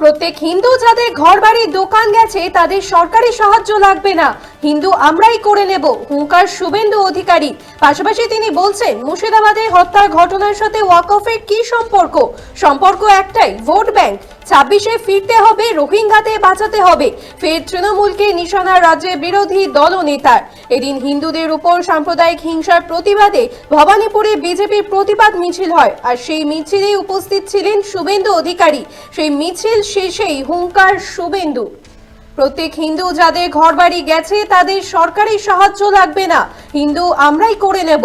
প্রত্যেক হিন্দু যাদের ঘর বাড়ি দোকান গেছে তাদের সরকারি সাহায্য লাগবে না। হিন্দু আমরাই করে নেব। হুঙ্কার শুভেন্দু অধিকারী। পাশাপাশি তিনি বলছেন, মুর্শিদাবাদে হত্যার ঘটনার সাথে ওয়াকফের কি সম্পর্ক? সম্পর্ক একটাই, ভোট ব্যাংক। ছাব্বিশে ফিরতে হবে রোহিঙ্গাতে বাঁচাতে হবে। ফের তৃণমূলকে নিশানা রাজ্যের বিরোধী দল নেতার এদিন হিন্দুদের উপর সাম্প্রদায়িক হিংসার প্রতিবাদে ভবানীপুরে বিজেপির প্রতিবাদ মিছিল হয়। আর সেই মিছিলে উপস্থিত ছিলেন শুভেন্দু অধিকারী। সেই মিছিল শেষেই হুঙ্কার শুভেন্দু। প্রত্যেক হিন্দু যাদের ঘরবাড়ি গেছে তাদের সরকারি সাহায্য লাগবে না। হিন্দু আমরাই করে নেব।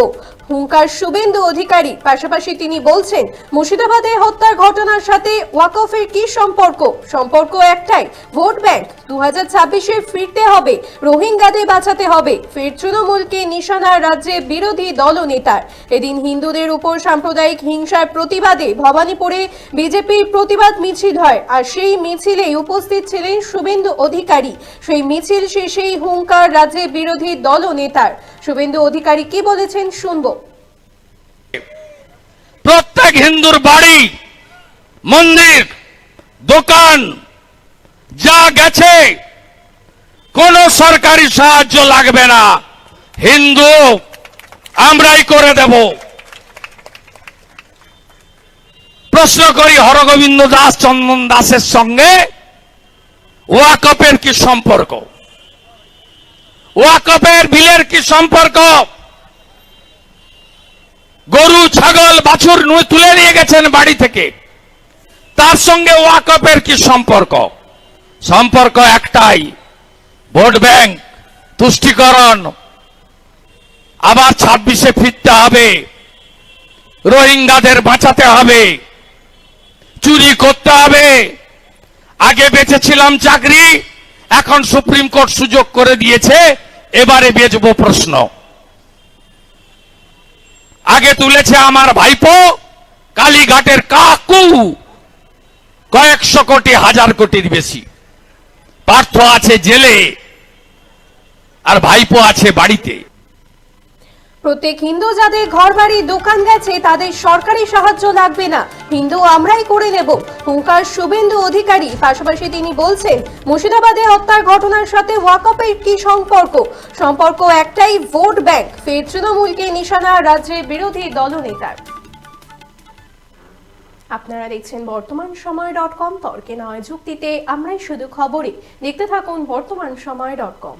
হুঙ্কার শুভেন্দু অধিকারী। পাশাপাশি তিনি বলছেন, মুর্শিদাবাদে হত্যার ঘটনার সাথে ওয়াকফের কি সম্পর্ক? সম্পর্ক একটাই, ভোট ব্যাংক। দু হাজার ছাব্বিশে ফিরতে হবে, রোহিঙ্গাদের বাঁচাতে হবে। ফের তৃণমূলকে নিশানা রাজ্যে বিরোধী দল নেতার এদিন হিন্দুদের উপর সাম্প্রদায়িক হিংসার প্রতিবাদে ভবানীপুরে বিজেপির প্রতিবাদ মিছিল হয়, আর সেই মিছিলেই উপস্থিত ছিলেন শুভেন্দু অধিকারী। সেই মিছিল শেষেই হুঙ্কার রাজ্যে বিরোধী দল নেতার শুভেন্দু অধিকারী কি বলেছেন শুনব। প্রত্যেক হিন্দুর বাড়ি, মন্দির, দোকান, যা গেছে, কোন সরকারি সাহায্য লাগবে না। হিন্দু, আমরাই করে দেব। প্রশ্ন করি, হরগোবিন্দ দাস, চন্দন দাসের সঙ্গে ওয়াকপের কি সম্পর্ক? ওয়াকপের বিলের কি সম্পর্ক? গরু, ছাগল, বাছুর নু- তুলে নিয়ে গেছেন বাড়ি থেকে। তার সঙ্গে ওয়াকপের কি সম্পর্ক? সম্পর্ক একটাই, ভোট ব্যাংক, তুষ্টিকরণ। আবার ছাব্বিশে ফিরতে হবে, রোহিঙ্গাদের বাঁচাতে হবে, চুরি করতে হবে। আগে বেঁচেছিলাম চাকরি, এখন সুপ্রিম কোর্ট সুযোগ করে দিয়েছে, এবারে বেচবো প্রশ্ন। আগে তুলেছে আমার ভাইপো, কালীঘাটের কাকু। কয়েকশো কোটি, হাজার কোটির বেশি। পার্থ আছে জেলে, আর ভাইপো আছে বাড়িতে। প্রত্যেক হিন্দু যাদের ঘর বাড়ি দোকান গেছে, তাদের সরকারি সাহায্য লাগবে না। হিন্দু আমরাই করে নেব। হুঙ্কার শুভেন্দু অধিকারী, পাশাপাশি তিনি বলছেন, মুর্শিদাবাদে হত্যার ঘটনার সাথে ওয়াকপের কি সম্পর্ক? সম্পর্ক একটাই ভোট ব্যাংক। ফের তৃণমূলকে নিশানা রাজ্যের বিরোধী দলনেতার। আপনারা দেখছেন বর্তমান সময় ডট কম। তর্কে নয়, যুক্তিতে আমরাই শুধু খবরে দেখতে থাকুন বর্তমান সময় ডট কম।